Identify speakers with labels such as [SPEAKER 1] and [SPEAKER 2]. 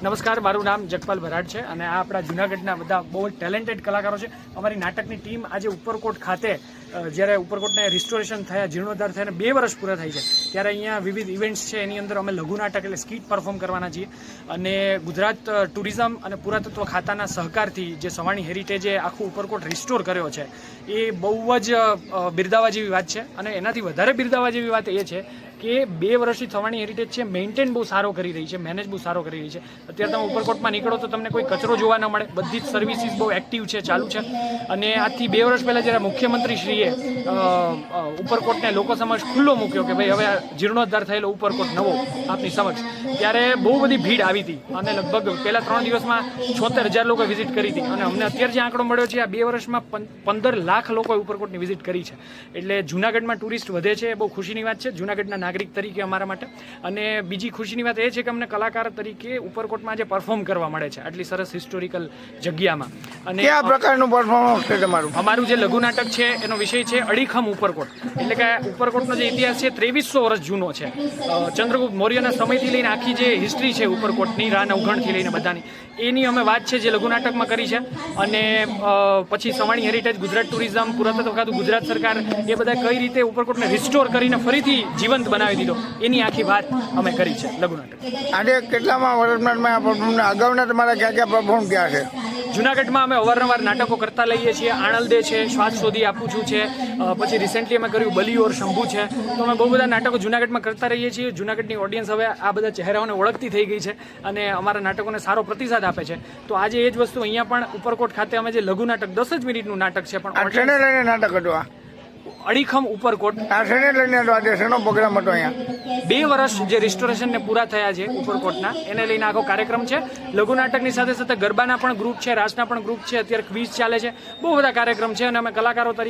[SPEAKER 1] નમસ્કાર, મારું નામ જગપાલ ભરાડ છે અને આ આપણા જૂનાગઢના બધા બહુ જ ટેલેન્ટેડ કલાકારો છે. અમારી નાટકની ટીમ આજે ઉપરકોટ ખાતે જ્યારે ઉપરકોટને રિસ્ટોરેશન થયા, જીર્ણોદ્ધાર થયા બે વર્ષ પૂરા થાય છે ત્યારે અહીંયા વિવિધ ઇવેન્ટ્સ છે. એની અંદર અમે લઘુ નાટક એટલે સ્કીટ પરફોર્મ કરવાના છીએ અને ગુજરાત ટુરિઝમ અને પુરાતત્વ ખાતાના સહકારથી જે સવાણી હેરિટેજે આખું ઉપરકોટ રિસ્ટોર કર્યો છે, એ બહુ જ બિરદાવા જેવી વાત છે અને એનાથી વધારે બિરદાવા જેવી વાત એ છે કે બે વર્ષથી થવાની હેરિટેજ છે મેન્ટેન બહુ સારો કરી રહી છે મેનેજ બહુ સારો કરી રહી છે. અત્યારે તમે ઉપરકોટમાં નીકળો તો તમને કોઈ કચરો જોવા ન મળે. બધી જ સર્વિસીસ બહુ એક્ટિવ છે, ચાલુ છે. અને આજથી બે વર્ષ પહેલાં જ્યારે મુખ્યમંત્રીશ્રીએ ઉપરકોટને લોકો સમક્ષ ખુલ્લો મૂક્યો કે ભાઈ હવે જીર્ણોદ્ધાર થયેલો ઉપરકોટ નવો આપની સમક્ષ, ત્યારે બહુ બધી ભીડ આવી હતી. અને લગભગ પહેલાં ત્રણ દિવસમાં છોતેર હજાર લોકો વિઝિટ કરી હતી. અને અમને અત્યારે જે આંકડો મળ્યો છે, આ બે વર્ષમાં પંદર લાખ લોકોએ ઉપરકોટની વિઝિટ કરી છે. એટલે જૂનાગઢમાં ટુરિસ્ટ વધે છે, એ બહુ ખુશીની વાત છે. જૂનાગઢના નાગરિક તરીકે અમારા માટે. અને બીજી ખુશીની વાત એ છે કે અમને કલાકાર તરીકે ઉપરકોટમાં જે પરફોર્મ કરવા મળે છે આટલી સરસ હિસ્ટોરિકલ જગ્યામાં. અને
[SPEAKER 2] કયા પ્રકારનું પરફોર્મન્સ છે તમારું?
[SPEAKER 1] અમારું જે લઘુ નાટક છે એનો વિષય છે અડીખમ ઉપરકોટ. એટલે કે ઉપરકોટનો જે ઇતિહાસ છે ત્રેવીસો વર્ષ જૂનો છે. ચંદ્રગુપ્ત મૌર્યના સમયથી લઈને આખી જે હિસ્ટ્રી છે ઉપરકોટની રાન અવગણથી લઈને બધાની. એની અમે વાત છે જે લઘુ નાટકમાં કરી છે. અને પછી સવાણી હેરિટેજ ગુજરાત ટુરિઝમ પુરાતત્વ ખાતું, ગુજરાત સરકાર, એ બધા કઈ રીતે ઉપરકોટને રિસ્ટોર કરીને ફરીથી જીવંત બનાવી દીધો, એની આખી વાત અમે કરી છે, લઘુ નાટક.
[SPEAKER 2] આજે કેટલામાં વર્ષમાં અગાઉના તમારા ક્યાં ક્યાં પરફોર્મ ક્યાં છે?
[SPEAKER 1] જુનાગઢમાં અમે અવારનવાર નાટકો કરતા લઈએ છીએ આણંદે છે શ્વાસ શોધી આપું છું છે પછી રિસેન્ટલી અમે કર્યું બલિયોર શંભુ છે. તો અમે બહુ બધા નાટકો જુનાગઢમાં કરતા રહીએ છીએ. જુનાગઢની ઓડિયન્સ હવે આ બધા ચહેરાઓને ઓળખતી થઈ ગઈ છે અને અમારા નાટકોને સારો પ્રતિસાદ આપે છે. તો આજે એ જ વસ્તુ અહીંયા પણ ઉપરકોટ ખાતે અમે જે લઘુ નાટક દસ જ મિનિટનું નાટક છે પણ
[SPEAKER 2] નાટક હતું આ.
[SPEAKER 1] અડીખમ ઉપરકોટ
[SPEAKER 2] લઈને આજે પ્રોગ્રામ હતો અહીંયા.
[SPEAKER 1] બે વર્ષ જે રિસ્ટોરેશનને પૂરા થયા છે ઉપરકોટના એને લઈને આખો કાર્યક્રમ છે. લઘુ નાટકની સાથે સાથે ગરબાના પણ ગ્રુપ છે રાસના પણ ગ્રુપ છે અત્યારે ક્વિઝ ચાલે છે. બહુ બધા કાર્યક્રમ છે અને અમે કલાકારો તરીકે